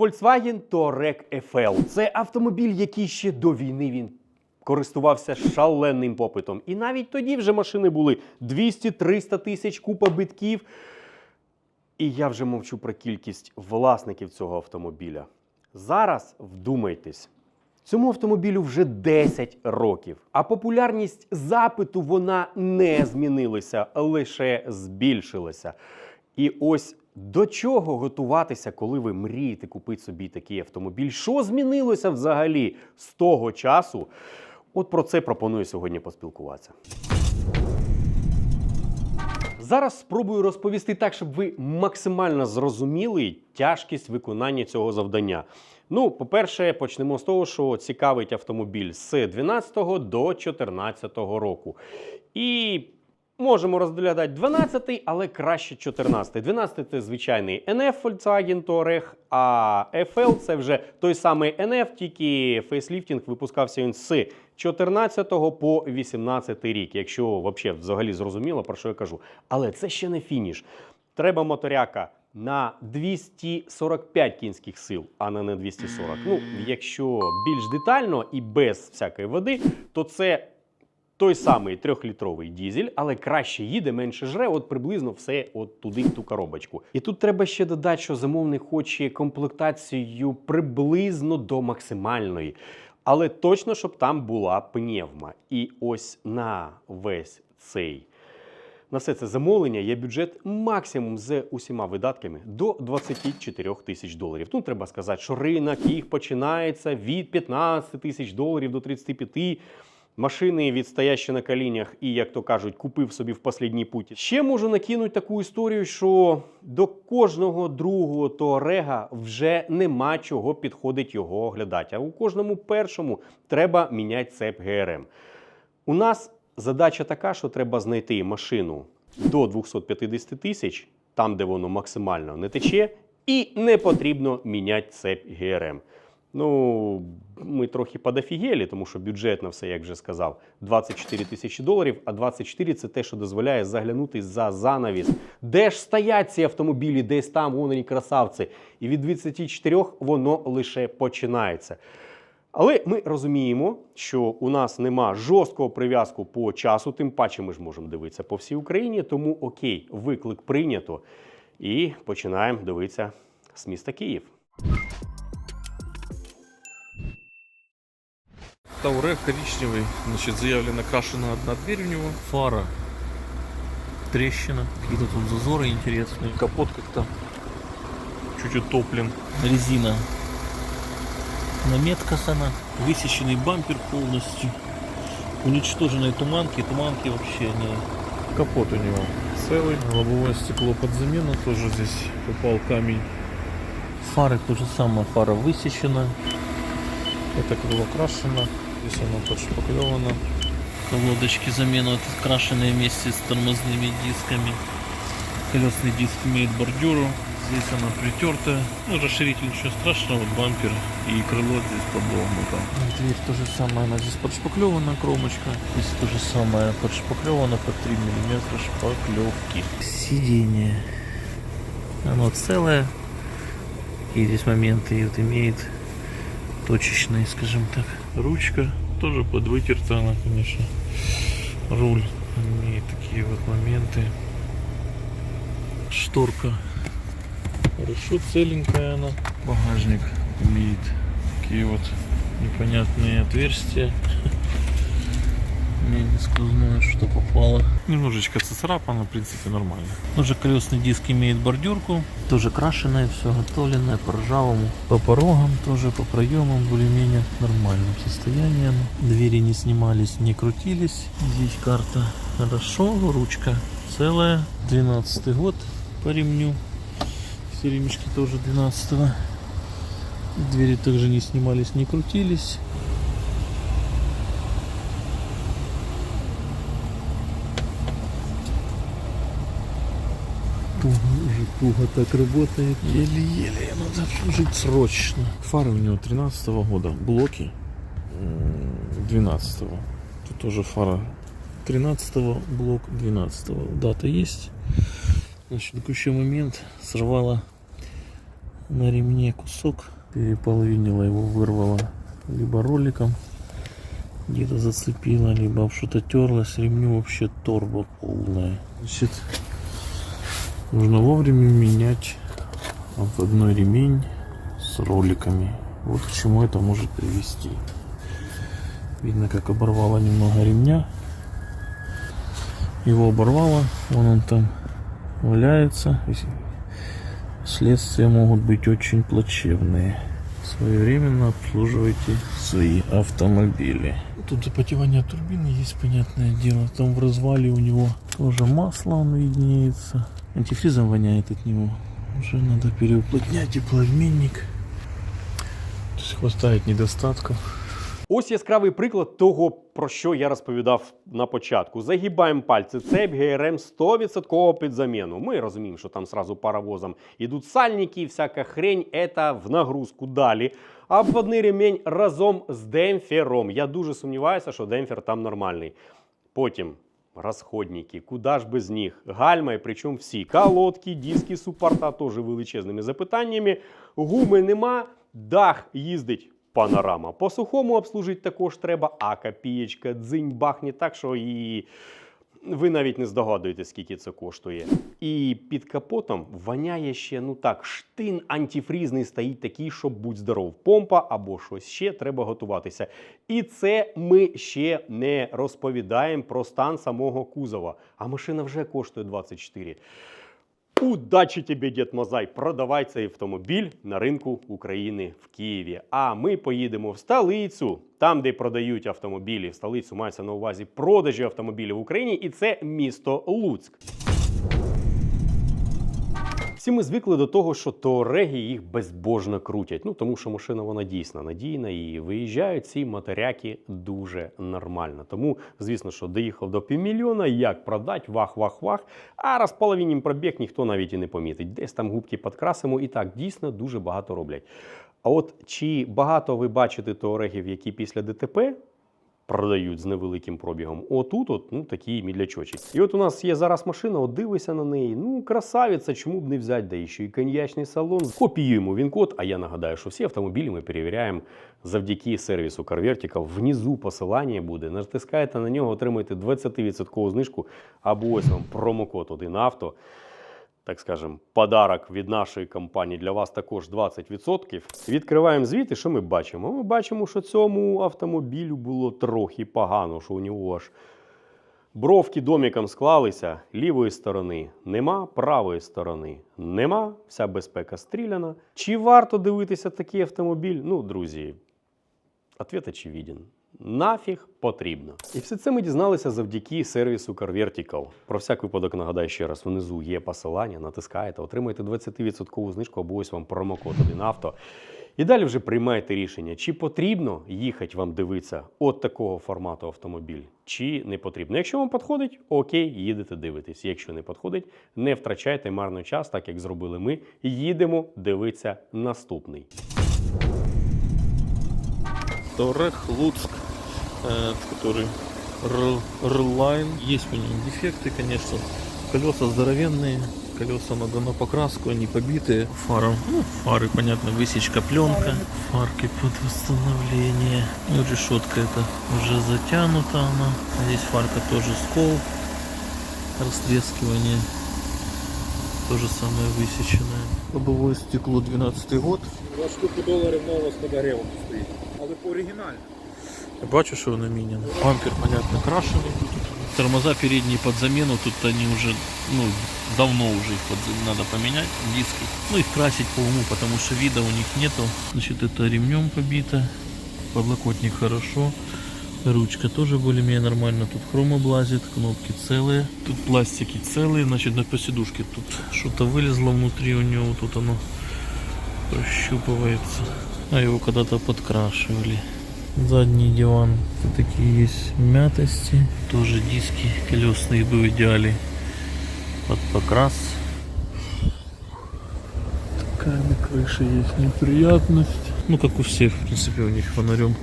Volkswagen Touareg FL. Це автомобіль, який ще до війни він користувався шаленим попитом. І навіть тоді вже машини були 200-300 тисяч купа битків. І я вже мовчу про кількість власників цього автомобіля. Зараз вдумайтесь. Цьому автомобілю вже 10 років, а популярність запиту вона не змінилася, лише збільшилася. І ось до чого готуватися, коли ви мрієте купити собі такий автомобіль? Що змінилося взагалі з того часу? От про це пропоную сьогодні поспілкуватися. Зараз спробую розповісти так, щоб ви максимально зрозуміли тяжкість виконання цього завдання. Ну, по-перше, почнемо з того, що цікавить автомобіль з 12 до 2014 року. І можемо розглядати 12, але краще 14. 12 це звичайний NF Volkswagen Touareg, а FL це вже той самий NF, тільки фейсліфтінг випускався він з 14 по 18 рік, якщо вообще взагалі зрозуміло, про що я кажу. Але це ще не фініш. Треба моторяка на 245 кінських сил, а не на 240. Ну, якщо більш детально і без всякої води, то це той самий трьохлітровий дізель, але краще їде, менше жре, от приблизно все от туди, в ту коробочку. І тут треба ще додати, що замовник хоче комплектацію приблизно до максимальної. Але точно, щоб там була пневма. І ось на весь цей на все це замовлення є бюджет максимум з усіма видатками до 24 тисяч доларів. Тут треба сказати, що ринок їх починається від 15 тисяч доларів до 35. Машини відстоящі на колінях і, як то кажуть, купив собі в послідній путі. Ще можу накинути таку історію, що до кожного другого Туарега вже нема чого підходить його оглядати. А у кожному першому треба міняти цеп ГРМ. У нас задача така, що треба знайти машину до 250 тисяч, там, де воно максимально не тече, і не потрібно міняти цеп ГРМ. Ну, ми трохи подофігелі, тому що бюджет на все, як вже сказав, 24 тисячі доларів, а 24 це те, що дозволяє заглянути за занавіс. Де ж стоять ці автомобілі, десь там, вони красавці. І від 24 воно лише починається. Але ми розуміємо, що у нас нема жорсткого прив'язку по часу, тим паче ми ж можемо дивитися по всій Україні. Тому окей, виклик прийнято. І починаємо дивитися з міста Київ. Тауре коричневый, значит, заявлена крашена одна дверь у него. фара, трещина, какие-то тут зазоры интересные, Капот как-то чуть утоплен. резина на метках она, высеченный бампер полностью, уничтоженные туманки, туманки вообще не... Капот у него целый. Лобовое стекло под замену, тоже здесь упал камень. Фары то же самое, фара высечена, Это крыло крашено. Здесь оно подшпаклевано. колодочки замена вот крашеные вместе с тормозными дисками, колесный диск имеет бордюру, Здесь она притертая. Ну, расширитель ничего страшного. Вот бампер и крыло здесь подогнуто. Дверь то же самое, она здесь подшпаклевана, кромочка. Здесь то же самое, подшпаклевано под 3 мм шпаклевки. Сиденье. Оно целое. И здесь моменты вот имеет точечные, скажем так. Ручка тоже подвытерта она, конечно. Руль имеет такие вот моменты. Шторка. Хорошо целенькая она. Багажник имеет такие вот непонятные отверстия. Не, не сквозное, что попало. Немножечко царапано, в принципе, нормально. Тоже колесный диск имеет бордюрку. Тоже крашеное, все готовленное по ржавому. По порогам тоже, по проемам более-менее нормальном состоянии. оно. Двери не снимались, не крутились. Здесь карта хорошо, ручка целая. 12 год по ремню. Все ремешки тоже 12 -го. Двери также не снимались, не крутились. Туго, уже туго так работает. Еле-еле надо жить срочно. Фары у него 13 года, блоки м, 12 -го. Тут тоже фара 13 блок 12 дата есть. Значит, еще момент. Сорвала на ремне кусок. Переполовинила его, вырвала либо роликом, где-то зацепила, либо что-то терлась. Ремню вообще торба полная. Значит, нужно вовремя менять отводной ремень с роликами. Вот к чему это может привести. Видно, как оборвало немного ремня. Его оборвало, вон он там валяется. Следствия могут быть очень плачевные. Своевременно обслуживайте свои автомобили. Тут запотевание турбины есть, понятное дело. Там в развале у него тоже масло он виднеется. Антифризом воняет от него. Уже надо переуплотнять теплообменник. То есть хватает недостатков. Ось яскравий приклад того, про що я розповідав на початку. Загибаємо пальці. Цепь ГРМ 100% під заміну. Ми розуміємо, що там сразу паровозом ідуть сальники, всяка хрень, это в нагрузку далі. Обводний ремень разом з демпфером. Я дуже сумніваюся, що демпфер там нормальний. Потім розходники, куди ж без них? Гальма, і причому всі. Колодки, диски, супорта теж величезними запитаннями. Гуми нема, дах їздить. Панорама. По сухому обслужити також треба, а копієчка дзинь бахне так, що і ви навіть не здогадуєтесь, скільки це коштує. І під капотом воняє ще, ну так, штин антифрізний стоїть такий, щоб будь здоров. Помпа або щось ще треба готуватися. І це ми ще не розповідаємо про стан самого кузова. А машина вже коштує 24. Удачі тобі, дід Мазай! Продавай цей автомобіль на ринку України в Києві. А ми поїдемо в столицю, там, де продають автомобілі. В столицю мається на увазі продажі автомобілів в Україні, і це місто Луцьк. Всі ми звикли до того, що Туареги їх безбожно крутять. Ну тому що машина вона дійсно надійна і виїжджають ці матеряки дуже нормально. Тому, звісно, що доїхав до півмільйона, як продать, вах-вах-вах. А розполовинім пробіг ніхто навіть і не помітить. Десь там губки підкрасимо, і так дійсно дуже багато роблять. А от чи багато ви бачите туарегів, які після ДТП продають з невеликим пробігом. Отут, от, ну такі мідлячочі. І от у нас є зараз машина, от дивися на неї. Ну, красавиця, чому б не взяти, да ще й коньячний салон. Копіюємо він код. А я нагадаю, що всі автомобілі ми перевіряємо завдяки сервісу CarVertical. Внизу посилання буде. Натискаєте на нього, отримаєте 20% знижку. Або ось вам промокод 1 авто. Так скажем, подарок від нашої компанії для вас також 20%. Відкриваємо звіт, і що ми бачимо? Ми бачимо, що цьому автомобілю було трохи погано, що у нього аж бровки доміком склалися. Лівої сторони нема, правої сторони нема. Вся безпека стріляна. Чи варто дивитися такий автомобіль? Ну, друзі, Ответ очевиден. Нафіг потрібно. І все це ми дізналися завдяки сервісу CarVertical. Про всяк випадок нагадаю ще раз: внизу є посилання, натискаєте, отримаєте 20% знижку або ось вам промокод 1 авто. І далі вже приймаєте рішення, чи потрібно їхати вам дивитися от такого формату автомобіль, чи не потрібно. Якщо вам підходить, окей, їдете дивитись. Якщо не підходить, не втрачайте марний час, так як зробили ми. Їдемо дивитися наступний. Торрех Луцк, э, который Рлайн. Есть у него дефекты, конечно. Колеса здоровенные, колеса надо на покраску, они побитые. Фара, ну, фары, понятно, высечка, пленка. Фарки под восстановление. Ну, решетка это уже затянута она. А здесь фарка тоже скол. Растрескивание. То же самое высеченное. Лобовое стекло 12 год. За штуку доларів нового з подогрівом стоїть. Але по оригінально. Я бачу, что он менен. Бампер, понятно, крашеный. Тормоза передние под замену, тут они уже, ну, давно уже их под, надо поменять, диски. Ну, их красить по уму, потому что вида у них нету. Значит, это ремнем побито. Подлокотник хорошо. Ручка тоже более-менее нормально. Тут хром облазит, кнопки целые. Тут пластики целые. Значит, на посидушке тут что-то вылезло внутри у него. Тут оно прощупывается. А его когда-то подкрашивали. Задний диван. Такие есть мятости. Тоже диски колесные бы в идеале. Под покрас. Такая на крыше есть неприятность. Ну, как у всех, в принципе, у них фонарем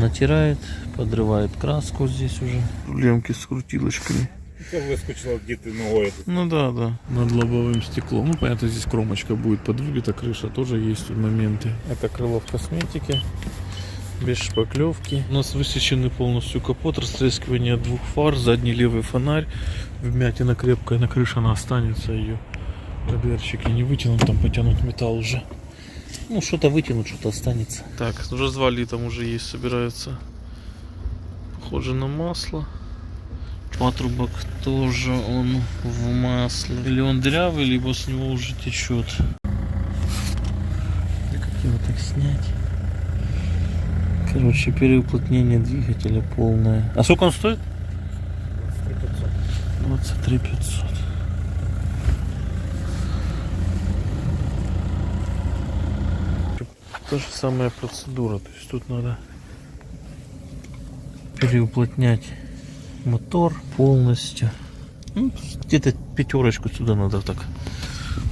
натирает, подрывает краску здесь уже. Лемки с крутилочками. Це вискочило діти ногою. Ну да, да, над лобовым стеклом. Ну, понятно, здесь кромочка будет подвигнута, крыша тоже есть тут моменты. Это крыло в косметике, без шпаклевки. У нас высеченный полностью капот, растрескивание двух фар, задний левый фонарь, вмятина крепкая на крыше, она останется, ее РДРчики не вытянут, там потянут металл уже. Ну, что-то вытянут, что-то останется. Так, развали там уже есть, собираются. Похоже на масло. Патрубок тоже он в масле. Или он дырявый, либо с него уже течет. Как его так снять? Короче, переуплотнение двигателя полное. А сколько он стоит? 23 500. Та же самая процедура, то есть тут надо Переуплотнять мотор полностью. Ну, где-то пятерочку сюда надо так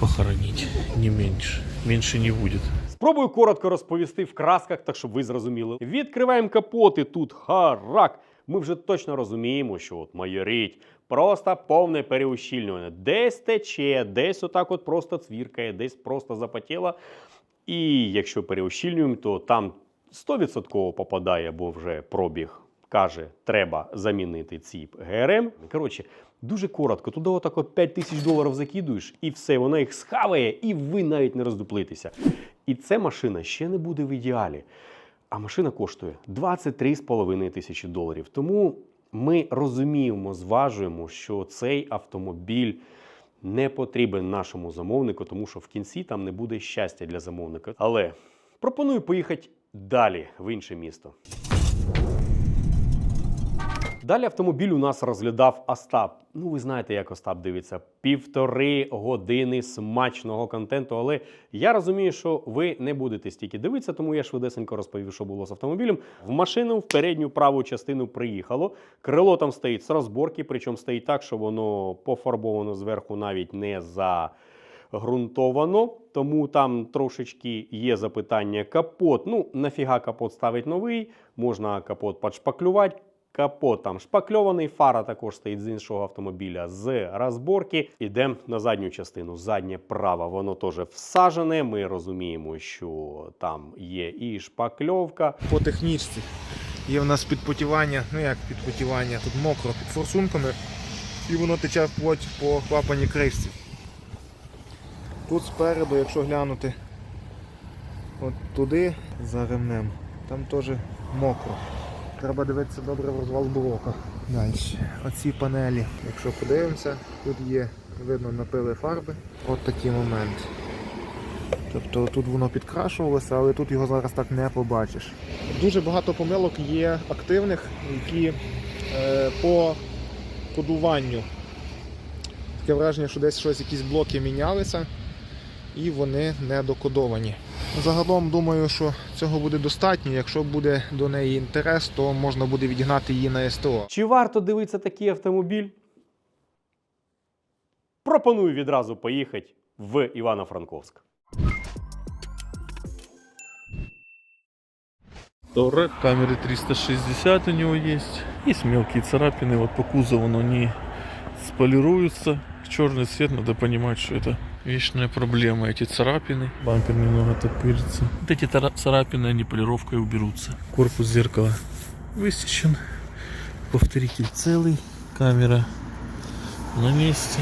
похоронить. не меньше. Меньше не будет. Спробую коротко розповісти в красках, так щоб ви зрозуміли. Відкриваємо капоти, тут харак. Ми вже точно розуміємо, що от майорить. Просто повне переущільнювання. Десь тече, десь отак от просто цвіркає, десь просто запотіло. І якщо переущільнюємо, то там 100% попадає, бо вже пробіг каже, треба замінити ціп ГРМ. Коротше, дуже коротко, туди отак от 5 тисяч доларів закидуєш, і все, вона їх схаває, і ви навіть не роздуплитеся. І ця машина ще не буде в ідеалі. А машина коштує 23,5 тисячі доларів. Тому ми розуміємо, зважуємо, що цей автомобіль не потрібен нашому замовнику, тому що в кінці там не буде щастя для замовника. Але пропоную поїхати далі в інше місто. Далі автомобіль у нас розглядав Остап. Ну, ви знаєте, як Остап дивиться. Півтори години смачного контенту. Але я розумію, що ви не будете стільки дивитися, тому я швидесенько розповів, що було з автомобілем. В машину в передню праву частину приїхало. Крило там стоїть з розборки, причому стоїть так, що воно пофарбовано зверху навіть не за. Грунтовано, тому там трошечки є запитання. Капот. Ну, нафіга капот ставить новий, можна капот подшпаклювати. Капот там шпакльований, фара також стоїть з іншого автомобіля з розборки. Ідемо на задню частину. Заднє право, воно теж всажене. Ми розуміємо, що там є і шпакльовка. По технічці є в нас підпотівання, ну як підпотівання, тут мокро під форсунками, і воно тече вплоть по клапані кришці. Тут спереду, якщо глянути от туди за ремнем, там теж мокро. Треба дивитися добре в розвал блока. Далі. Оці панелі, якщо подивимося, тут є, видно, напили фарби. От такий момент. Тобто тут воно підкрашувалося, але тут його зараз так не побачиш. Дуже багато помилок є активних, які е, по кодуванню. Таке враження, що десь щось, якісь блоки мінялися і вони не докодовані. Загалом думаю, що цього буде достатньо. Якщо буде до неї інтерес, то можна буде відігнати її на СТО. Чи варто дивитися такий автомобіль? Пропоную відразу поїхати в Івано-Франковськ. Торек, камеры 360 у него есть. Есть мелкие царапины, вот по кузову, но они сполируются. Черный цвет, надо понимать, что это вечная проблема. Эти царапины. Бампер немного топырится. Вот эти царапины, они полировкой уберутся. Корпус зеркала высечен. Повторитель целый. Камера на месте.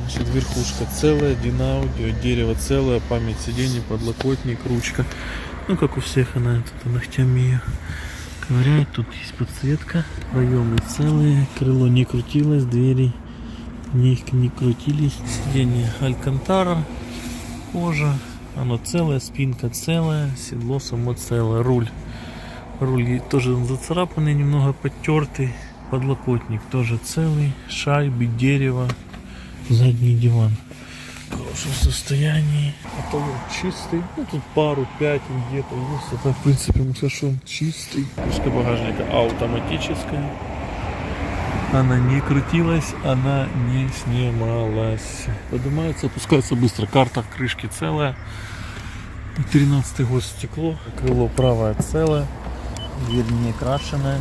Значит, верхушка целая, динаудио, дерево целое, память сидений, подлокотник, ручка. Ну, как у всех она тут ногтями ее ковыряет. Тут есть подсветка. Проемы целые. Крыло не крутилось. Двери не, не крутились. Сиденье Алькантара. Кожа. Оно целое. Спинка целая. Седло само целое. Руль. Руль тоже зацарапанный, немного потертый. Подлокотник тоже целый. Шайбы, дерево. Задний диван в хорошем состоянии. Потолок чистый. Ну, тут пару, пять где-то есть. Это, в принципе, мы скажем, что он чистый. Крышка багажника автоматическая. Она не крутилась, она не снималась. Поднимается, опускается быстро. Карта крышки целая. 13 год стекло. Крыло правое целое, дверь не крашеная.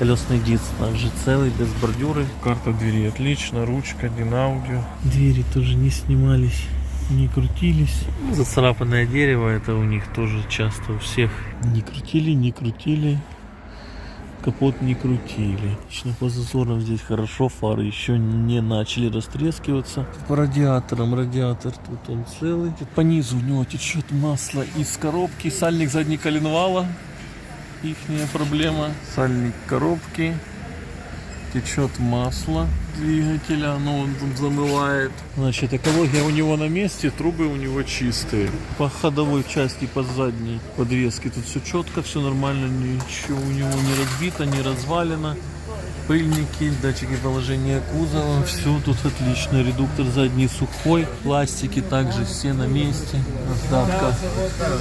Колесный диск также целый, без бордюры. Карта двери отлично, ручка, динаудио. Двери тоже не снимались, не крутились. Зацарапанное дерево, это у них тоже часто у всех. Не крутили, не крутили. Капот не крутили. Лично по зазорам здесь хорошо, фары еще не начали растрескиваться. По радиаторам, радиатор тут он целый. По низу у него течет масло из коробки. Сальник задней коленвала. Ихняя проблема. Сальник коробки. Течет масло двигателя, оно он там замывает. Значит, экология у него на месте, трубы у него чистые. По ходовой части, по задней подвеске тут все четко, все нормально, ничего у него не разбито, не развалено. Пыльники, датчики положения кузова, все тут отлично. Редуктор задний сухой, пластики также все на месте. Раздатка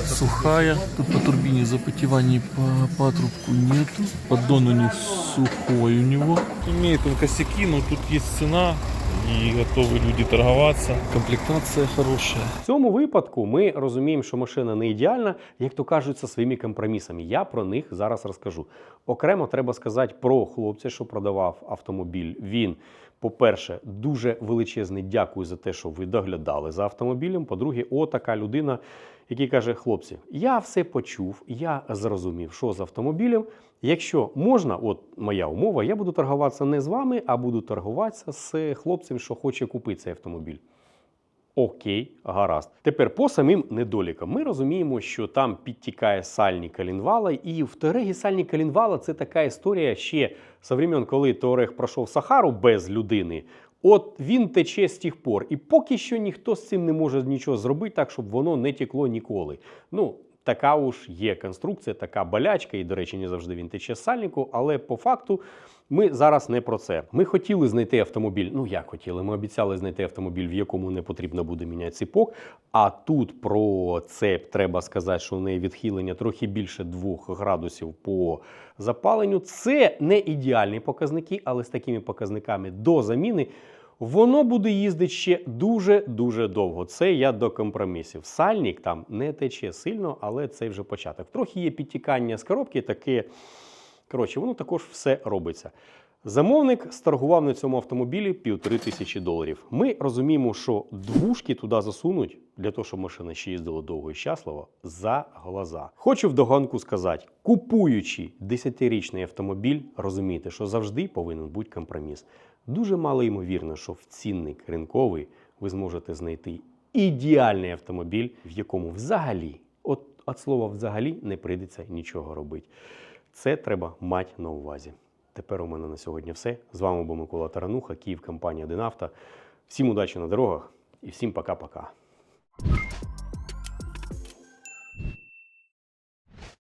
сухая. Тут по турбине запотеваний по патрубку нету. Поддон у них сухой у него. Имеет он косяки, но тут есть цена и готовы люди торговаться. Комплектация хорошая. В цьому випадку ми розуміємо, що машина не ідеальна, як то кажуть, зі своїми компромісами. Я про них зараз розкажу. Окремо треба сказати про хлопця, що продавав автомобіль. Він, по-перше, дуже величезний дякую за те, що ви доглядали за автомобілем. По-друге, отака людина, який каже: хлопці, я все почув, я зрозумів, що з автомобілем. Якщо можна, от моя умова, я буду торгуватися не з вами, а буду торгуватися з хлопцем, що хоче купити цей автомобіль. Окей, гаразд. Тепер по самим недолікам. Ми розуміємо, що там підтікає сальні калінвала, і в Туарегі сальні калінвала це така історія ще з времен, коли Туарег пройшов Сахару без людини. От він тече з тих пор. І поки що ніхто з цим не може нічого зробити так, щоб воно не текло ніколи. Ну, така уж є конструкція, така болячка, і, до речі, не завжди він тече з сальнику, але по факту ми зараз не про це. Ми хотіли знайти автомобіль. Ну як хотіли? Ми обіцяли знайти автомобіль, в якому не потрібно буде міняти ціпок. А тут про це треба сказати, що у неї відхилення трохи більше 2 градусів по запаленню. Це не ідеальні показники, але з такими показниками до заміни. Воно буде їздити ще дуже-дуже довго. Це я до компромісів. Сальник там не тече сильно, але це вже початок. Трохи є підтікання з коробки, таке. Коротше, воно також все робиться. Замовник старгував на цьому автомобілі півтори тисячі доларів. Ми розуміємо, що двушки туди засунуть для того, щоб машина ще їздила довго і щасливо, за глаза. Хочу вдогонку сказати: купуючи 10-річний автомобіль, розумійте, що завжди повинен бути компроміс. Дуже мало ймовірно, що в цінник ринковий ви зможете знайти ідеальний автомобіль, в якому взагалі, от від слова взагалі не прийдеться нічого робити. Це треба мати на увазі. Тепер у мене на сьогодні все. З вами був Микола Тарануха, Київ, компанія Динавта. Всім удачі на дорогах і всім пока-пока.